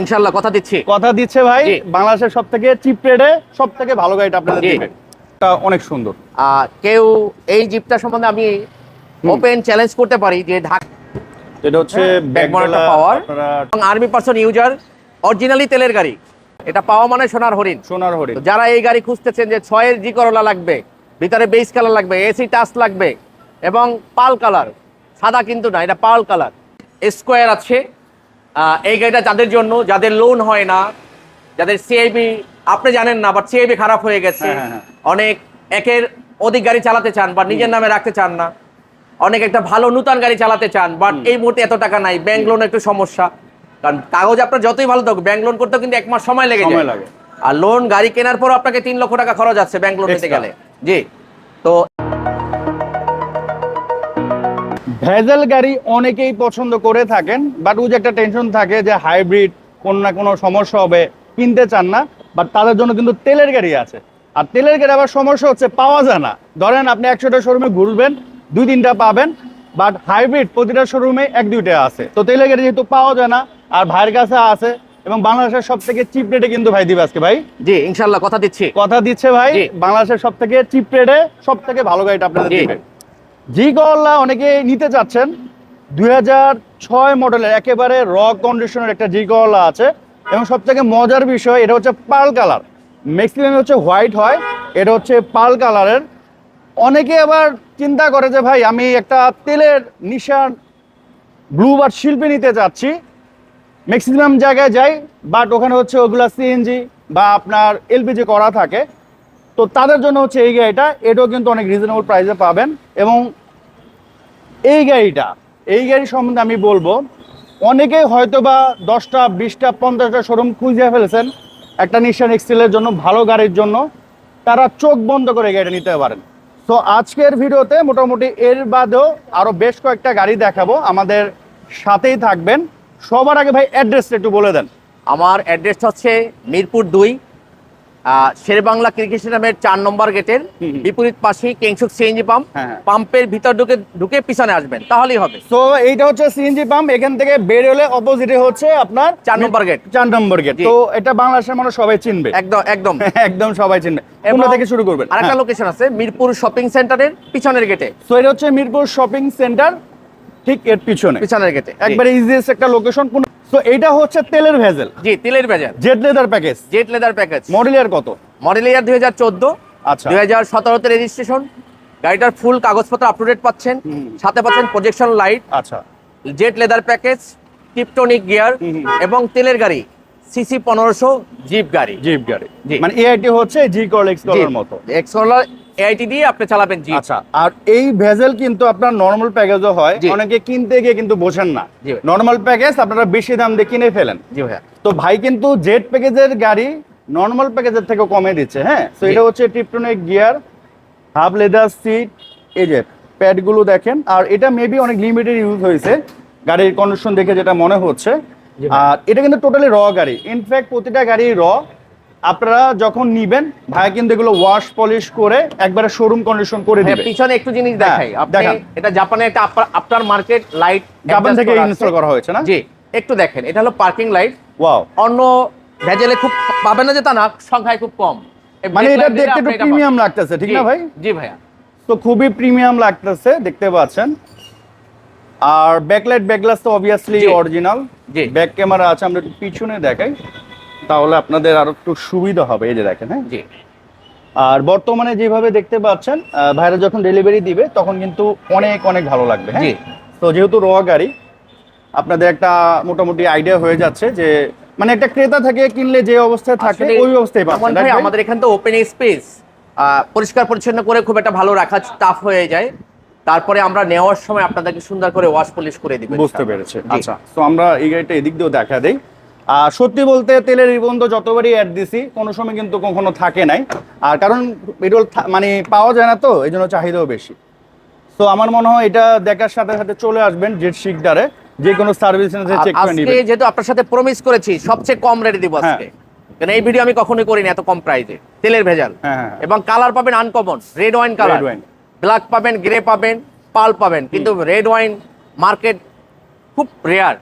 ইনশাল্লাহ কথা দিচ্ছি। কথা দিচ্ছে ভাই বাংলাদেশের সব থেকে চিপ রেটে সব থেকে ভালো গাড়িটা আপনাদের জি। দিবে এটা অনেক সুন্দর। আহ, কেউ এই জিপটা সম্বন্ধে আমি ওপেন চ্যালেঞ্জ করতে পারি যে ঢাকা এটা হচ্ছে power। আপনারা এবং আর্মি পার্সন ইউজার অরিজিনালি তেলের গাড়ি। এটা পাওয়া মানে সোনার হরিণ। সোনার হরিণ। যারা এই গাড়ি খুঁজতেছেন যে ছয়ের জি করলা লাগবে ভিতরে বেস কালার লাগবে এসি টাচ লাগবে এবং পাল কালার সাদা কিন্তু না এটা পাল কালার স্কোয়ার আছে এই গাড়িটা যাদের জন্য যাদের লোন হয় না যাদের সিআইবি আপনি জানেন না বাট সিআইবি খারাপ হয়ে গেছে। হ্যাঁ, হ্যাঁ, হ্যাঁ। অনেক একের অধিক গাড়ি চালাতে চান বা নিজের নামে রাখতে চান না। অনেক একটা ভালো নূতন গাড়ি চালাতে চান বাট এই মুহূর্তে এত টাকা নাই। ব্যাংক লোন একটু সমস্যা। কারণ কাগজ আপনার যতই ভালো থাকুক ব্যাংক লোন করতেও কিন্তু এক মাস সময় লেগে যায়। লাগে। আর লোন গাড়ি কেনার পর আপনাকে তিন লক্ষ টাকা খরচ আছে ব্যাংক লোন নিতে গেলে। জি। তো ভেজেল গাড়ি অনেকেই পছন্দ করে থাকেন বাট ওই যে একটা টেনশন থাকে যে হাইব্রিড কোন না কোনো সমস্যা হবে কিনতে চান না বাট তাদের জন্য কিন্তু তেলের গাড়ি আছে। আর তেলের গাড়ি আবার সমস্যা হচ্ছে পাওয়া যায় না। ধরেন আপনি একশোটা শোরুমে ঘুরবেন দুই তিনটা পাবেন বাট হাইব্রিড প্রতিটা শোরুমে এক দুইটা আছে। তো তেলের গাড়ি যেহেতু পাওয়া যায় না আর ভাইয়ের কাছে আছে এবং বাংলাদেশের সব থেকে চিপ রেটে কিন্তু ভাই দিবে আজকে ভাই। জি ইনশাল্লাহ কথা দিচ্ছি। কথা দিচ্ছে ভাই বাংলাদেশের সব থেকে চিপ রেটে সব থেকে ভালো গাড়িটা আপনাদের দিবে। জি করলা অনেকে নিতে চাচ্ছেন দুই ছয় মডেলের একেবারে র কন্ডিশনের একটা জি করলা আছে। এবং সব থেকে মজার বিষয়, এটা হচ্ছে পাল কালার। ম্যাক্সিমাম হচ্ছে হোয়াইট হয়, এটা হচ্ছে পাল কালারের। অনেকে আবার চিন্তা করে যে, ভাই, আমি একটা তেলের নিশান ব্লু বা শিল্পী নিতে চাচ্ছি ম্যাক্সিমাম জায়গায় যাই বাট ওখানে হচ্ছে ওগুলা সিএনজি বা আপনার এলপিজি করা থাকে। তো তাদের জন্য হচ্ছে এই গাড়িটা, এটাও কিন্তু অনেক রিজনেবল প্রাইসে পাবেন। এবং এই গাড়িটা, এই গাড়ি সম্বন্ধে আমি বলব, অনেকেই হয়তো বা দশটা, বিশটা, পঞ্চাশটা শোরুম খুঁজে ফেলেছেন একটা নিশান এক্সেলের জন্য, ভালো গাড়ির জন্য। তারা চোখ বন্ধ করে গাড়িটা নিতে পারেন। তো আজকের ভিডিওতে মোটামুটি এর বাদেও আরও বেশ কয়েকটা গাড়ি দেখাবো। আমাদের সাথেই থাকবেন। সবার আগে ভাই অ্যাড্রেসটা একটু বলে দেন। আমার অ্যাড্রেস হচ্ছে মিরপুর দুই শেরবাংলা ক্রিকেট স্টেডিয়ামের চার নম্বর গেটের। বিপরীত পাশেই কেংসুক সিএনজি পাম্প হ্যাঁ, হ্যাঁ। পাম্পের ভিতর ঢুকে ঢুকে পিছনে আসবেন। তাহলেই হবে। তো এইটা হচ্ছে সিএনজি পাম্প এখান থেকে বের হলে অপোজিটে হচ্ছে আপনার চার নম্বর গেট চার নম্বর গেট তো এটা বাংলাদেশের মানুষ সবাই চিনবে। একদম একদম। একদম সবাই চিনবে। কোনটা থেকে শুরু করবেন। আরেকটা হ্যাঁ। লোকেশন আছে মিরপুর শপিং সেন্টারের পিছনের গেটে তো এটা হচ্ছে মিরপুর শপিং সেন্টার ঠিক এর পিছনে। পিছনের গেটে একবারে ইজিয়েস্ট একটা লোকেশন কোন তো এটা হচ্ছে তেলের ভেজেল। জি তেলের বাজার jet leather package jet leather package model year কত? মডেল ইয়ার দুই হাজার চোদ্দ। আচ্ছা। দুই হাজার সতেরোতে রেজিস্ট্রেশন গাড়িটার ফুল কাগজপত্র আপ টু ডেট পাচ্ছেন সাথে পাচ্ছেন প্রজেকশন লাইট আচ্ছা। Jet leather package tiptronic gear. এবং তেলের গাড়ি সিসি পনেরোশো জিপ গাড়ি। জিপ গাড়ি। মানে এআইটি হচ্ছে জি কল এক্স কলার মতো। এক্সোলার এআইটি দিয়ে আপনি চালাবেন জিপ আচ্ছা আর এই ভেজেল কিন্তু আপনার নর্মাল প্যাকেজও হয়। অনেকে কিনতে গিয়ে কিন্তু বোঝেন না। জি নর্মাল প্যাকেজ আপনারা বেশি দাম দিয়ে কিনে ফেলেন। জি ভাইয়া। তো ভাই কিন্তু জেড প্যাকেজের গাড়ি নর্মাল প্যাকেজের থেকে কমে দিচ্ছে হ্যাঁ? তো এটা হচ্ছে টিপটনের গিয়ার হাফ লেদার সিট এই যে প্যাডগুলো দেখেন। আর এটা মেবি অনেক লিমিটেড ইউজ হয়েছে গাড়ির কন্ডিশন দেখে যেটা মনে হচ্ছে। আর এটা কিন্তু টোটালি র গাড়ি। ইনফ্যাক্ট প্রতিটা গাড়ি র আপনারা যখন নিবেন ভাইয়া কিন্তু এগুলো ওয়াশ পলিশ করে একবারে শোরুম কন্ডিশন করে হ্যাঁ দিবে। পিছনে একটু জিনিস হ্যাঁ, দেখাই। আপনি এটা জাপানে একটা আফটার মার্কেট লাইট জাপান থেকে ইনস্টল করা হয়েছে না? জি একটু দেখেন এটা হলো পার্কিং লাইট ওয়াও অন্য ভেজেলে খুব পাবেন না যে তা না সংখ্যায় খুব কম। মানে এটা দেখতে একটু প্রিমিয়াম লাগতেছে ঠিক না ভাই? জি ভাইয়া। তো খুবই প্রিমিয়াম লাগতেছে দেখতে পাচ্ছেন। আর ব্যাকলাইট ব্যাকগ্লাস তো অবভিয়াসলি অরিজিনাল জি। ব্যাক ক্যামেরা আছে আমরা একটু পিছনে দেখাই। তাহলে আপনাদের আরও একটু সুবিধা হবে এই যে দেখেন হ্যাঁ? জি। আর বর্তমানে যেভাবে দেখতে পাচ্ছেন ভাইরা যখন ডেলিভারি দিবে তখন কিন্তু অনেক অনেক ভালো লাগবে হ্যাঁ? তো যেহেতু র গাড়ি আপনাদের একটা মোটামুটি আইডিয়া হয়ে যাচ্ছে যে মানে একটা ক্রেতা থেকে কিনলে যে অবস্থায় থাকে ওই অবস্থায় পাচ্ছেন ভাই আমাদের এখানে তো ওপেন স্পেস পরিষ্কার পরিচ্ছন্ন করে খুব একটা ভালো রাখা টাফ হয়ে যায়। তারপরে আমরা নেওয়ার সময় আপনাদেরকে সুন্দর করে ওয়াশ পলিশ করে দিব বুঝতে পেরেছে। আচ্ছা তো আমরা এই গাড়িটা এদিক দিয়েও দেখা দেই। আর সত্যি বলতে তেলের নিবন্ধ যতবারই অ্যাড দিছি কোনো সময় কিন্তু কখনো থাকে নাই। আর কারণ পেট্রোল মানে পাওয়া যায় না তো এই জন্য চাহিদাও বেশি। তো আমার মনে হয় এটা দেখার সাথে সাথে চলে আসবেন জেট শিকদারে যে কোনো সার্ভিস সেন্টারে চেক করে আজকে যেহেতু আপনার সাথে প্রমিস করেছি সবচেয়ে কম রেটে দিব আজকে। কারণ এই ভিডিও আমি কখনোই করিনি এত কম প্রাইসে তেলের ভেজাল। হ্যাঁ, হ্যাঁ। এবং কালার পাবেন uncommon red wine colour black পাবেন গ্রে পাবেন পাল পাবেন। কিন্তু রেড ওয়াইন মার্কেট খুব রেয়ার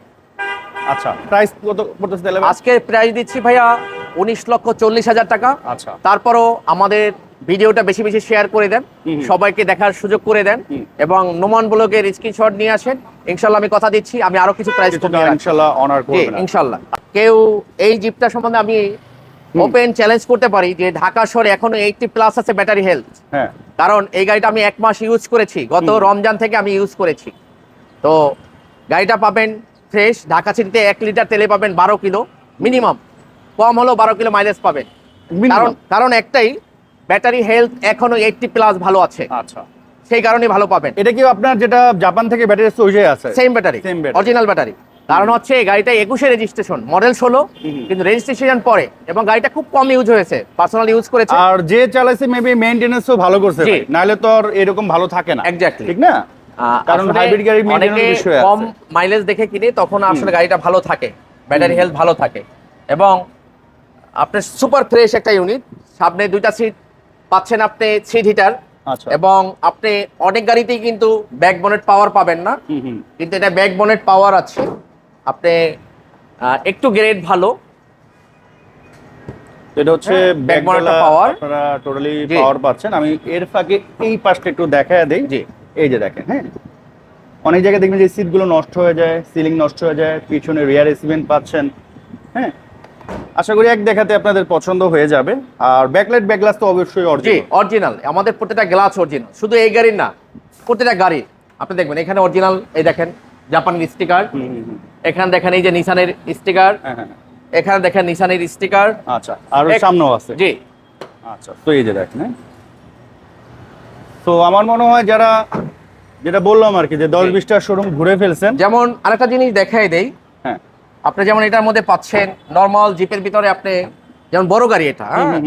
আচ্ছা। প্রাইস কত পড়তেছে তাহলে আজকে প্রাইস দিচ্ছি ভাইয়া উনিশ লক্ষ চল্লিশ হাজার টাকা। আচ্ছা। তারপরও আমাদের ভিডিওটা বেশি বেশি শেয়ার করে দেন। সবাইকে দেখার সুযোগ করে দেন। এবং নোমান ব্লগের স্ক্রিনশট নিয়ে আসেন। ইনশাল্লাহ আমি কথা দিচ্ছি আমি আরও কিছু প্রাইস অনার জি ইনশাল্লাহ। কেউ এই জিপটা সম্বন্ধে আমি ওপেন চ্যালেঞ্জ করতে পারি যে ঢাকা শহরে এখনও এইটটি প্লাস আছে ব্যাটারি হেলথ হ্যাঁ। কারণ এই গাড়িটা আমি এক মাস ইউজ করেছি। গত রমজান থেকে আমি ইউজ করেছি। তো গাড়িটা পাবেন ফ্রেশ ঢাকা সিটিতে এক লিটার তেলে পাবেন বারো কিলো মিনিমাম। কম হলেও বারো কিলো মাইলেজ পাবেন। কারণ কারণ একটাই ব্যাটারি হেলথ এখনও এইটটি প্লাস ভালো আছে। আচ্ছা। সেই কারণেই ভালো পাবেন। এটা কি আপনার যেটা জাপান থেকে ব্যাটারি ওই আছে? Same battery. অরিজিনাল ব্যাটারি কারণ হচ্ছে এই গাড়িটা একুশে রেজিস্ট্রেশন মডেল ষোলো কিন্তু রেজিস্ট্রেশন পরে। এবং গাড়িটা খুব কম ইউজ হয়েছে পার্সোনাল ইউজ করেছে। আর যে চালাইছে মেবি মেইনটেনেন্সও ভালো করছে। নাহলে তো আর এরকম ভালো থাকে না। Exactly. ঠিক না? কারণ গাড়ির maintenance অনেকে বিষয় কম মাইলেজ দেখে কিনে তখন আসলে গাড়িটা ভালো থাকে ব্যাটারি হেলথ ভালো থাকে। এবং আপনার সুপার ফ্রেশ একটা ইউনিট সামনে দুইটা সিট পাচ্ছেন আপনি সিট হিটার আচ্ছা। এবং আপনি অনেক গাড়িতেই কিন্তু ব্যাক বনেট পাওয়ার পাবেন না। কিন্তু এটা ব্যাক বনেট পাওয়ার আছে। আপনি একটু গ্রেড ভালো। এটা হচ্ছে ব্যাক monitor power। আপনারা টোটালি পাওয়ার পাচ্ছেন। আমি এর ফাঁকে এই পাশটা একটু দেখায় দেই। জি। এই যে দেখেন হ্যাঁ? অনেক জায়গায় দেখবেন যে সিটগুলো নষ্ট হয়ে যায় সিলিং নষ্ট হয়ে যায় পিছনে রিয়ার এসিমেন্ট পাচ্ছেন হ্যাঁ? আশা করি এক দেখাতে আপনাদের পছন্দ হয়ে যাবে। আর ব্যাকলাইট ব্যাকগ্লাস তো অবশ্যই অরিজিনাল অরিজিনাল আমাদের প্রত্যেকটা গ্লাস অরিজিনাল শুধু এই গাড়ির না প্রত্যেকটা গাড়ির। আপনি দেখবেন এখানে অরিজিনাল এই দেখেন জাপানের স্টিকার এখানে দেখেন এই যে নিসানের স্টিকার হ্যাঁ হ্যাঁ এখানে দেখেন নিসানের স্টিকার আচ্ছা আর সামনেও আছে। জি। আচ্ছা তো এই যে দেখেন হ্যাঁ? তো আমার মনে হয় যারা যেটা বললাম আর কি যে দশ। বিশটা শোরুম ঘুরে ফেলছেন যেমন আরেকটা জিনিস দেখাই দেই হ্যাঁ আপনি যেমন এটার মধ্যে পাচ্ছেন নর্মাল জিপের ভিতরে আপনি যেমন বড় গাড়ি এটা হ্যাঁ।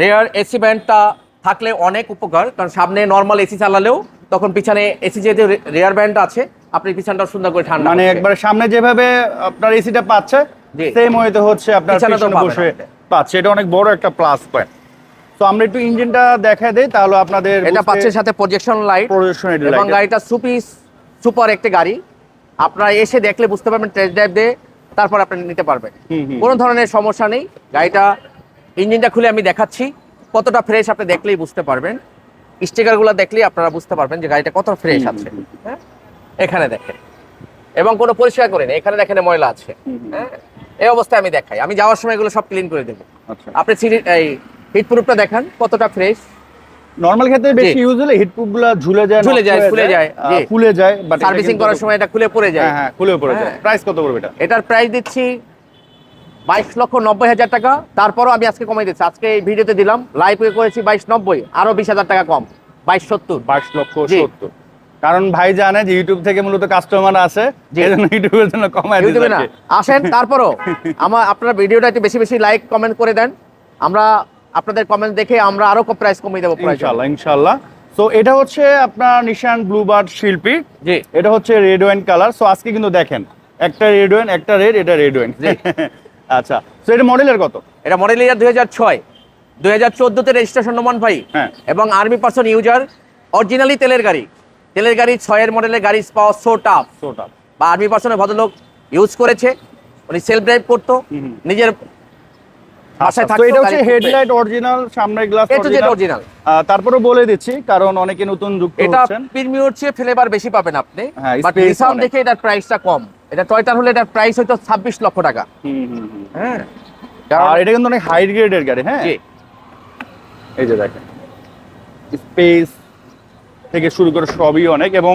রেয়ার এসি ব্যান্ডটা থাকলে অনেক উপকার কারণ সামনে নর্মাল এসি চালালেও তখন পিছনে এসি যেহেতু রেয়ার ব্যান্ড আছে আপনি পিছনটা সুন্দর করে ঠান্ডা মানে। একবার সামনে যেভাবে আপনার এসিটা পাচ্ছে। সেম ওয়েতে হচ্ছে আপনার পিছনে বসে পাচ্ছে এটা অনেক বড় একটা প্লাস পয়েন্ট তো আমরা একটু ইঞ্জিনটা দেখা দেই তাহলে আপনাদের এটা পাচ্ছে সাথে প্রজেকশন লাইট প্রদর্শন এবং গাড়িটা সুপি সুপার একটি গাড়ি। আপনারা এসে দেখলে বুঝতে পারবেন টেস্ট ড্রাইভ দিয়ে তারপর আপনি নিতে পারবেন। কোনো ধরনের সমস্যা নেই গাড়িটা ইঞ্জিনটা খুলে আমি দেখাচ্ছি। কতটা ফ্রেশ আপনি দেখলেই বুঝতে পারবেন। স্টিকারগুলো দেখলেই আপনারা বুঝতে পারবেন যে গাড়িটা কত ফ্রেশ আছে। হ্যাঁ? এখানে দেখেন। এবং কোনো পরিষ্কার করেনি এখানে দেখেন ময়লা আছে। হ্যাঁ? এই অবস্থায় আমি দেখাই। আমি যাওয়ার সময় এগুলো সব ক্লিন করে দেবো। আচ্ছা। আপনি সিঁড়ি এই হিট প্রুফটা দেখান কতটা ফ্রেশ নরমাল ক্ষেত্রে বেশি। ইউজ হলে হিট প্রুফগুলো ঝুলে যায় ঝুলে যায়, ফুলে যায়, ফুলে যায় বাট সার্ভিসিং করার সময় এটা খুলে পড়ে যায়। হ্যাঁ হ্যাঁ খুলে পড়ে যায়। হ্যাঁ। প্রাইস কত পড়বে এটা? এটার প্রাইস দিচ্ছি বাইশ লক্ষ নব্বই হাজার টাকা। তারপরও আমি আজকে কমাই দিচ্ছি। আজকে এই ভিডিওতে দিলাম লাইভ করেছি বাইশ নব্বই আরও বিশ হাজার টাকা কম বাইশ সত্তর। বাইশ লক্ষ সত্তর। কারণ ভাই জানে যে ইউটিউব থেকে মূলত কাস্টমার আসে জি। এই জন্য ইউটিউবের জন্য কমায় ইউটিউবে না। আসেন তারপরও আমার আপনারা ভিডিওটা একটু বেশি বেশি লাইক কমেন্ট করে দেন। আমরা আপনাদের কমেন্ট দেখে আমরা আরও প্রাইস কমিয়ে দেবো ইনশাল্লাহ ইনশাল্লাহ তো এটা হচ্ছে আপনার নিশান ব্লুবার্ড শিল্পী। জি। এটা হচ্ছে রেড ওয়াইন কালার সো আজকে কিন্তু দেখেন একটা রেড ওয়াইন একটা রেড এটা রেড ওয়াইন জি। আচ্ছা সো এটা মডেলের কত? এটা মডেল ইয়ার দুই হাজার ছয়। দুই হাজার চোদ্দোতে রেজিস্ট্রেশন নমান ভাই হ্যাঁ। এবং আর্মি পার্সন ইউজার অরিজিনালি তেলের গাড়ি। তেলের গাড়ি ছয়ের মডেলের গাড়ি পাওয়া সো টাফ সোটা বা আর্মি পার্সনের ভদ্রলোক ইউজ করেছে। উনি সেলফ ড্রাইভ করতো। নিজের বাসায় আচ্ছা, থাকতো এটা হচ্ছে হেডলাইট অরিজিনাল সামনের glass A to Z original তারপরে বলে দিচ্ছি কারণ অনেকে নতুন যুক্ত এটা প্রিমিয়র চেয়ে ফ্লেভার বেশি পাবেন আপনি। হ্যাঁ, বাট space নিসান দেখে এটার প্রাইসটা কম। এটা টয়টার হলে এটার প্রাইস হয়তো ছাব্বিশ লক্ষ টাকা। হুম, হুম, হুম। হ্যাঁ। আর এটা কিন্তু অনেক হাই গ্রেডের গাড়ি হ্যাঁ? এই যে দেখেন। স্পেস থেকে শুরু করে সবই অনেক এবং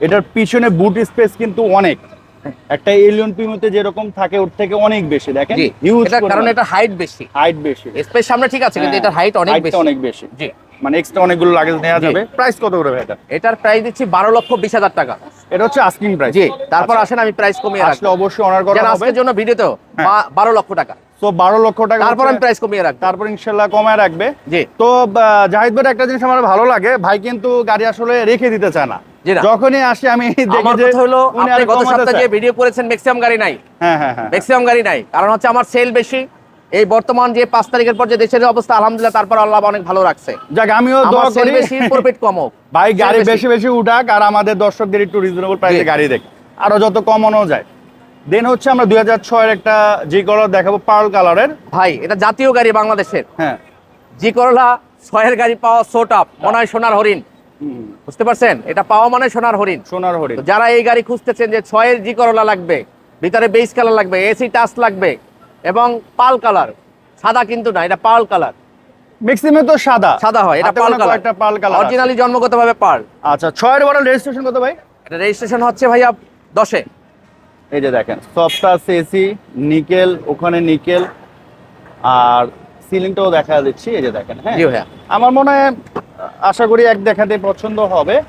এটার পিছনে বুট স্পেস কিন্তু অনেক। একটা এলিয়ন প্রিমিতে যেরকম থাকে ওর থেকে অনেক বেশি দেখেন? হিউজ কারণ এটা হাইট বেশি। হাইট বেশি। স্পেস সামনে ঠিক আছে কিন্তু হ্যাঁ, এটার হাইট অনেক বেশি। অনেক বেশি। জি। মানে এক্সট্রা অনেকগুলো লাগেজ নেওয়া যাবে। প্রাইস কত করে ভাই এটা? এটার প্রাইস দিচ্ছি বারো লক্ষ বিশ হাজার টাকা। এটা হচ্ছে আস্কিং প্রাইস জি তারপর আসেন আমি প্রাইস কমিয়ে আসলে অবশ্যই অনার করা হবে। আজকের জন্য ভিডিওতেও হ্যাঁ। বারো লক্ষ টাকা। তো বারো লক্ষ টাকা তারপর আমি প্রাইস কমিয়ে রাখব। তারপর ইনশাল্লাহ কমায় রাখবে। জি। তো জাহিদ ভাই একটা জিনিস আমার ভালো লাগে। ভাই কিন্তু গাড়ি আসলে রেখে দিতে চায় না। যখনই আসি আমি আমার কথা হলো আপনি গত সপ্তাহে যে ভিডিও করেছেন ম্যাক্সিমাম গাড়ি নাই। হ্যাঁ হ্যাঁ হ্যাঁ। ম্যাক্সিমাম গাড়ি নাই। কারণ হচ্ছে আমার সেল বেশি। এই বর্তমান যে পাঁচ তারিখের পর যে দেশের অবস্থা আলহামদুলিল্লাহ তারপর আল্লাহ অনেক ভালো রাখছে। যাক আমিও দোয়া করি। বেশি প্রফিট কম হোক। ভাই গাড়ি বেশি। বেশি উঠাক আর আমাদের দর্শকদের একটু রিজনেবল প্রাইসে গাড়ি দেখ। আরও যত কমানো যায়। দেন হচ্ছে আমরা দুই হাজার ছয়ের একটা জি করলা দেখাবো পার্ল কালারের ভাই এটা জাতীয় গাড়ি বাংলাদেশের। হ্যাঁ। জি করলা ছয়ের গাড়ি পাওয়া সোট আপ মনে হয় সোনার হরিণ। বুঝতে পারছেন? এটা পাওয়া মানে সোনার হরিণ। সোনার হরিণ। যারা এই গাড়ি খুঁজতেছেন যে ছয়ের জি করলা লাগবে ভিতরে বেস কালার লাগবে এসি টাচ লাগবে এবং পাল কালার সাদা কিন্তু না এটা পাল কালার। ম্যাক্সিমাম তো সাদা। সাদা হয় এটা পাল কালার। কয়েকটা পাল কালার অরিজিনালি জন্মগতভাবে পাল। আচ্ছা ছয়ের মডেল রেজিস্ট্রেশন কত ভাই? এটা রেজিস্ট্রেশন হচ্ছে ভাইয়া দশে। এই যে দেখেন সফটা এসি নিকেল ওখানে নিকেল আর সিলিংটাও দেখা দিচ্ছি এই যে দেখেন হ্যাঁ? জি ভাইয়া। আমার মনে হয় আশা করি এক দেখাতে পছন্দ হবে।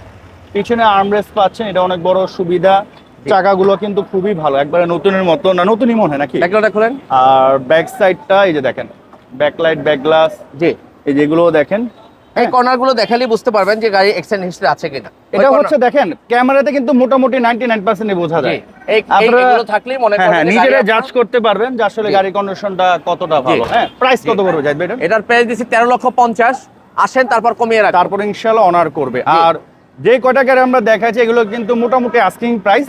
পিছনে আর্মরেস পাচ্ছেন এটা অনেক বড় সুবিধা। চাকাগুলো কিন্তু খুবই ভালো একবারে নতুনের মতো না নতুনই মনে হয় নাকি? ব্যাকগ্রাউন্ডটা খুলেন। আর ব্যাক সাইডটা এই যে দেখেন ব্যাকলাইট ব্যাক গ্লাস জি। এই যেগুলো দেখেন। এই কর্নারগুলো দেখালেই বুঝতে পারবেন যে গাড়ি এক্সটেন্ড হিস্ট্রি আছে কিনা। এটা হচ্ছে দেখেন ক্যামেরাতে কিন্তু মোটামুটি নাইনটি নাইন পার্সেন্ট বোঝা যায়। এই- আপনারা- এগুলো থাকলেই মনে হ্যাঁ হ্যাঁ করবেন যে নিজেরা জাজ করতে পারবেন যে আসলে জি। গাড়ির কন্ডিশনটা কতটা ভালো। হ্যাঁ প্রাইস। কত পড়বে যাইবে এটা এটার? প্রাইস দিচ্ছি তেরো লক্ষ পঞ্চাশ। আসেন তারপর কমিয়ে রাখব তারপর ইনশাল্লাহ অনার করবে। আর যে কয়টা গাড়ি আমরা দেখাচ্ছি এগুলো কিন্তু মোটামুটি আস্কিং প্রাইস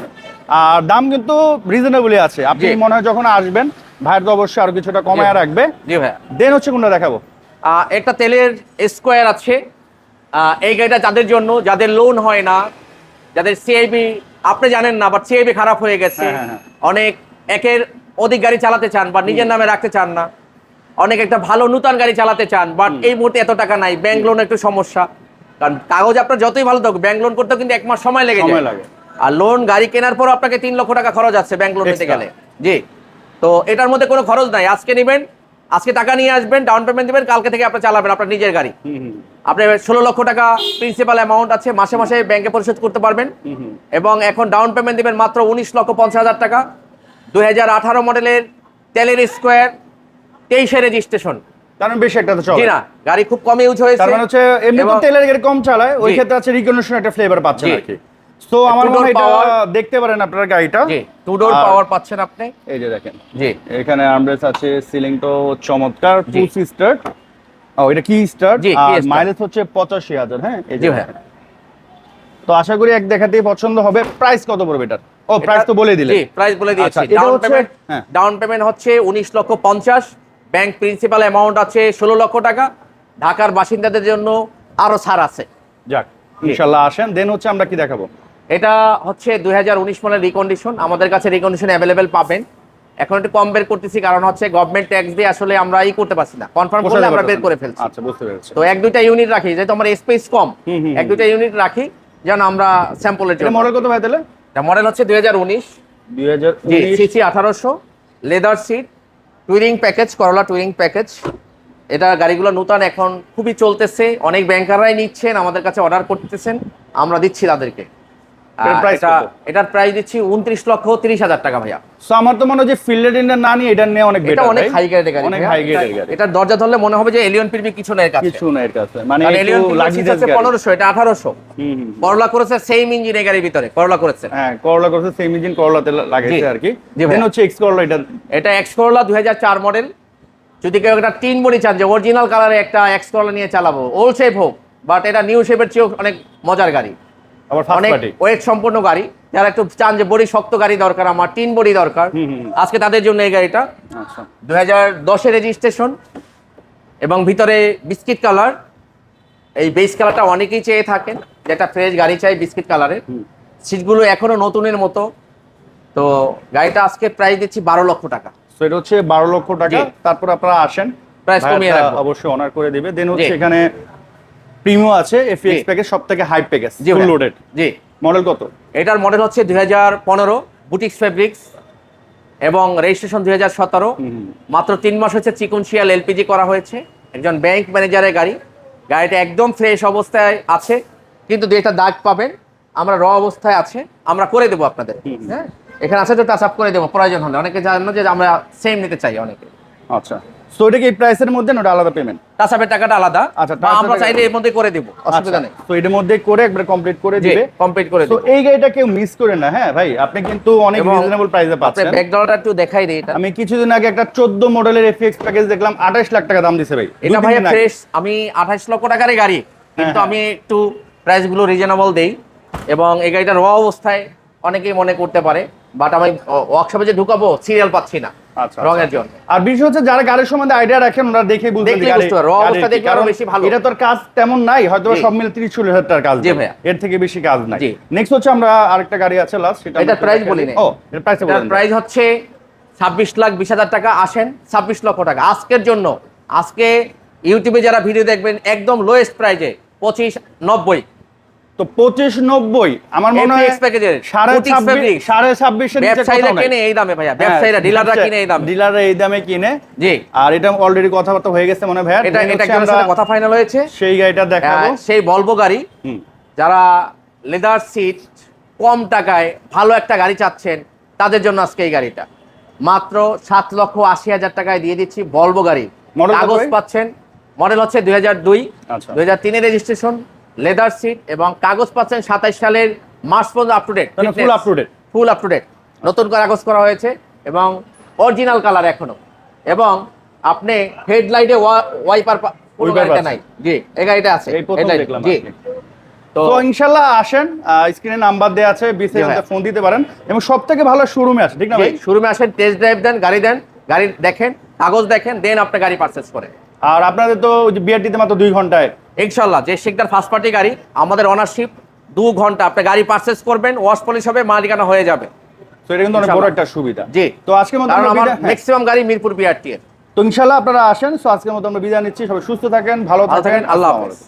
আর দাম কিন্তু রিজনেবলই আছে। আপনি মনে হয় যখন আসবেন ভাইয়ের তো অবশ্যই আরও কিছুটা কমায় রাখবে। জি ভাইয়া। দেন হচ্ছে কোনটা দেখাবো? একটা তেলের স্কোয়ার আছে। এই গাড়িটা যাদের জন্য যাদের লোন হয় না যাদের সিআইবি আপনি জানেন না বাট সিআইবি খারাপ হয়ে গেছে। হ্যাঁ, হ্যাঁ, হ্যাঁ। অনেক একের অধিক গাড়ি চালাতে চান বা নিজের নামে রাখতে চান না। অনেক একটা ভালো নূতন গাড়ি চালাতে চান বাট এই মুহূর্তে এত টাকা নাই। ব্যাংক লোন একটু সমস্যা। কারণ কাগজ আপনার যতই ভালো থাকুক ব্যাংক লোন করতেও কিন্তু এক মাস সময় লেগে যায়। লাগে। আর লোন গাড়ি কেনার পর আপনাকে তিন লক্ষ টাকা খরচ আছে ব্যাংক লোন নিতে গেলে। জি। তো এটার মধ্যে কোনো খরচ নাই। আজকে নেবেন আজকে টাকা নিয়ে আসবেন ডাউন পেমেন্ট দিবেন কালকে থেকে আপনি চালাবেন আপনার নিজের গাড়ি। আপনি ষোলো লক্ষ টাকা প্রিন্সিপাল অ্যামাউন্ট আছে মাসে মাসে ব্যাংকে পরিশোধ করতে পারবেন। এবং এখন ডাউন পেমেন্ট দিবেন মাত্র উনিশ লক্ষ পঞ্চাশ হাজার টাকা। দুই হাজার আঠারো মডেলের তেলের স্কোয়ার তেইশে রেজিস্ট্রেশন কারণ বেশি একটা তো চলে। না গাড়ি খুব কম ইউজ হয়েছে তার মানে হচ্ছে এমনি তো তেলের গাড়ি কম চালায় ওই ক্ষেত্রে আছে রিকগনিশন একটা ফ্লেভার পাচ্ছেন। আর কি তো আমার মনে হয় এটা দেখতে পারেন আপনার গাড়িটা। জি টু ডোর পাওয়ার পাচ্ছেন আপনি। এই যে দেখেন। জি। এখানে আর্মরেস আছে সিলিংটাও চমৎকার টু স্টার্ট ও এটা কি স্টার্ট জি, আর মাইলেজ হচ্ছে পঁচাশি হাজার হ্যাঁ? এই যে জি তো আশা করি এক দেখাতেই পছন্দ হবে। প্রাইস কত পড়বে এটার? ও প্রাইস তো বলে দিলে জি প্রাইস বলে দিয়েছি। ডাউন পেমেন্ট হ্যাঁ। ডাউন পেমেন্ট হচ্ছে উনিশ লক্ষ পঞ্চাশ। ব্যাংক প্রিন্সিপাল অ্যামাউন্ট আছে ষোলো লক্ষ টাকা। ঢাকার বাসিন্দাদের জন্য আরও ছাড় আছে। যাক ইনশাল্লাহ আসেন। দেন হচ্ছে আমরা কি দেখাবো? এটা হচ্ছে দুই হাজার উনিশ মডেল রিকন্ডিশন আমাদের কাছে রিকন্ডিশন অ্যাভেলেবেল পাবেন। এখন একটু কম বের করতেছি কারণ হচ্ছে গভর্নমেন্ট ট্যাক্স দিয়ে আসলে আমরা ই করতে পারছি না। কনফার্ম করলে আমরা বের করে ফেলছি। আচ্ছা বুঝতে পেরেছি। তো এক দুইটা ইউনিট রাখি যেহেতু আমার স্পেস কম। এক দুইটা ইউনিট রাখি যেন আমরা স্যাম্পলের জন্য। মডেল কত ভাই তাহলে? মডেল হচ্ছে দুই হাজার উনিশ। দুই হাজার সিসি আঠারোশো। লেদার সিট টুইরিং প্যাকেজ, করলা টুইরিং প্যাকেজ। এটা গাড়িগুলো নূতন এখন খুবই চলতেছে। অনেক ব্যাংকাররাই নিচ্ছেন, আমাদের কাছে অর্ডার করতেছেন। আমরা দিচ্ছি তাদেরকে। এটার প্রাইস দিচ্ছি উনত্রিশ লক্ষ তিরিশ হাজার টাকা ভাইয়া। সো আমার তো মনে হয় যে ফিল্ডেড ইন্ডিয়ান না নিয়ে এটা নিয়ে অনেক এটা বেটার অনেক হাই গ্রেডের গাড়ি অনেক হাই গ্রেডের গাড়ি। এটার দরজা ধরলে মনে হবে যে এলিয়ন পিরবি কিছু নেই এর কাছে। কিছু না এর কাছে। মানে এলিয়ন হচ্ছে গাড়ি। পনেরোশো এটা আঠারোশো। হুম, হুম। করলা করেছে সেম ইঞ্জিন এই গাড়ির ভিতরে করলা করেছে। হ্যাঁ করলা করছে সেম ইঞ্জিন করলাতে লাগাইছে। আর কি। দেন হচ্ছে এক্স করলা এটা এটা এক্স করলা দুই মডেল যদি কেউ একটা তিন বডি চান যে অরিজিনাল কালারে একটা এক্স করলা নিয়ে চালাবো ওল্ড শেপ হোক বাট এটা নিউ শেপের চেয়েও অনেক মজার গাড়ি। অনেক ওয়েট সম্পন্ন গাড়ি। যারা একটু চান যে বডি শক্ত গাড়ি দরকার আমার তিন বডি দরকার। আজকে তাদের জন্য এই গাড়িটা। আচ্ছা। দুই হাজার দশের রেজিস্ট্রেশন এবং ভিতরে বিস্কিট কালার। এই বেস কালারটা অনেকেই চেয়ে থাকেন যেটা ফ্রেশ গাড়ি চাই বিস্কিট কালারের। সিটগুলো এখনও নতুনের মতো। তো গাড়িটা আজকে প্রাইস দিচ্ছি বারো লক্ষ টাকা। সো এটা হচ্ছে বারো লক্ষ টাকা। তারপর আপনারা আসেন। ভাইয়াটা কমিয়ে। অবশ্যই অনার করে দিবে। দেন হচ্ছে এখানে প্রিমিও আছে এফএক্স। প্যাকেজ সব থেকে হাই প্যাকেজ জি ফুল লোডেড জি। মডেল কত? এটার মডেল হচ্ছে দুই হাজার পনেরো বুটিক্স ফেব্রিক্স এবং রেজিস্ট্রেশন দুই হাজার সতেরো। মাত্র তিন মাস হচ্ছে চিকুনশিয়াল এলপিজি করা হয়েছে। একজন ব্যাংক ম্যানেজারের গাড়ি। গাড়িটা একদম ফ্রেশ অবস্থায় আছে কিন্তু দুইটা দাগ পাবেন। আমরা র অবস্থায় আছে আমরা করে দেবো আপনাদের। হ্যাঁ? এখানে আছে তো টাচ আপ করে দেবো প্রয়োজন হলে। অনেকে জানো যে আমরা সেম নিতে চাই অনেকে। আচ্ছা। সো এটা কি এই প্রাইসের মধ্যে না আলাদা পেমেন্ট আপের টাকাটা আলাদা। আচ্ছা, আমরা চাইলে এর মধ্যে করে দেবো অসুবিধা নেই। তো এটার মধ্যে করে একবার কমপ্লিট করে দিবে। কমপ্লিট করে তো দেবো। এই গাড়িটা কেউ মিস করে না হ্যাঁ ভাই? আপনি কিন্তু অনেক রিজনেবল প্রাইসে পাচ্ছেন। ব্যাকডলাটা একটু দেখাই দিই এটা। আমি কিছুদিন আগে একটা চোদ্দ মডেলের এফএক্স প্যাকেজ দেখলাম আঠাশ লাখ টাকা দাম দিছে ভাই। এটা দিন ফ্রেশ আমি আঠাশ লক্ষ টাকারই গাড়ি কিন্তু হ্যাঁ। আমি একটু প্রাইসগুলো রিজনেবল দেই। এবং এই গাড়িটা র অবস্থায় অনেকেই মনে করতে পারে বাট আমি ওয়ার্কশপে যে ঢুকাবো সিরিয়াল পাচ্ছি না। আচ্ছা, রঙের জন্য। আর বিষয় হচ্ছে যারা গাড়ির সম্বন্ধে আইডিয়া রাখেন ওরা দেখে বুঝতে পারবে, raw অবস্থা দেখলে আরও বেশি ভালো। এটা তোর কাজ তেমন নাই হয়তো সব মিলে তিরিশ চল্লিশ হাজার টাকার কাজ জি ভাইয়া। এর থেকে বেশি কাজ নাই। নেক্সট হচ্ছে আমরা আরেকটা গাড়ি আছে লাস্ট সেটা এটার প্রাইস দেখাই বলি। ও প্রাইস প্রাইস হচ্ছে ছাব্বিশ লাখ বিশ হাজার টাকা। আসেন ছাব্বিশ লক্ষ টাকা। আজকের জন্য আজকে ইউটিউবে যারা ভিডিও দেখবেন একদম লোয়েস্ট প্রাইজে পঁচিশ নব্বই। তো পঁচিশ নব্বই আমার মনে হয় সাড়ে ছাব্বিশ। সাড়ে ছাব্বিশের। কিনে এই দামে ভাইয়া ব্যবসায়ীরা হ্যাঁ, ডিলাররা কিনে এই দামে। ডিলাররা এই দামে কিনে। জি। আর এটা অলরেডি কথাবার্তা হয়ে গেছে মনে হয় ভাইয়া। এটা সাথে কথা ফাইনাল হয়েছে। সেই গাড়িটা দেখাবো। সেই বলব গাড়ি। যারা লেদার সিট কম টাকায় ভালো একটা গাড়ি চাচ্ছেন তাদের জন্য আজকে এই গাড়িটা। মাত্র সাত লক্ষ আশি হাজার টাকায় দিয়ে দিচ্ছি বলব গাড়ি। কাগজ পাচ্ছেন। মডেল হচ্ছে দুই হাজার দুই। আচ্ছা। দুই হাজার তিনের রেজিস্ট্রেশন লেদার সিট এবং কাগজ পাচ্ছেন সাতাইশ সালের মার্চ পর্যন্ত up to date full up to date। Full up to date নতুন কাগজ করা হয়েছে এবং অরিজিনাল কালার এখনও। এবং আপনি হেডলাইটে ওয়াইপার। নাই। জি এই গাড়িটা আছে। জি। তো ইনশাল্লাহ আসেন স্ক্রিনে নাম্বার দেওয়া আছে। ফোন দিতে পারেন। এবং সব থেকে ভালো শোরুমে আছে ঠিক না ভাই? শোরুমে আসেন টেস্ট ড্রাইভ দেন গাড়ি দেন গাড়ি দেখেন কাগজ দেখেন দেন আপনি গাড়ি করেন। আর আপনাদের তো বিআরটিতে মাত্র দুই ঘন্টায় ইনশাল্লাহ যে শিকদার ফার্স্ট পার্টি গাড়ি আমাদের অনারশিপ দু ঘণ্টা আপনি গাড়ি পারচেস করবেন ওয়াশ পলিশ হবে মালিকানা হয়ে যাবে। তো এটা কিন্তু অনেক বড় একটা সুবিধা। জি। তো আজকের মতো আমরা। ম্যাক্সিমাম গাড়ি মিরপুর বিআরটি এর। তো ইনশাল্লাহ আপনারা আসেন তো আজকের মতো আমরা বিদায় নিচ্ছি সবাই সুস্থ থাকেন ভালো থাকেন আল্লাহ হাফেজ।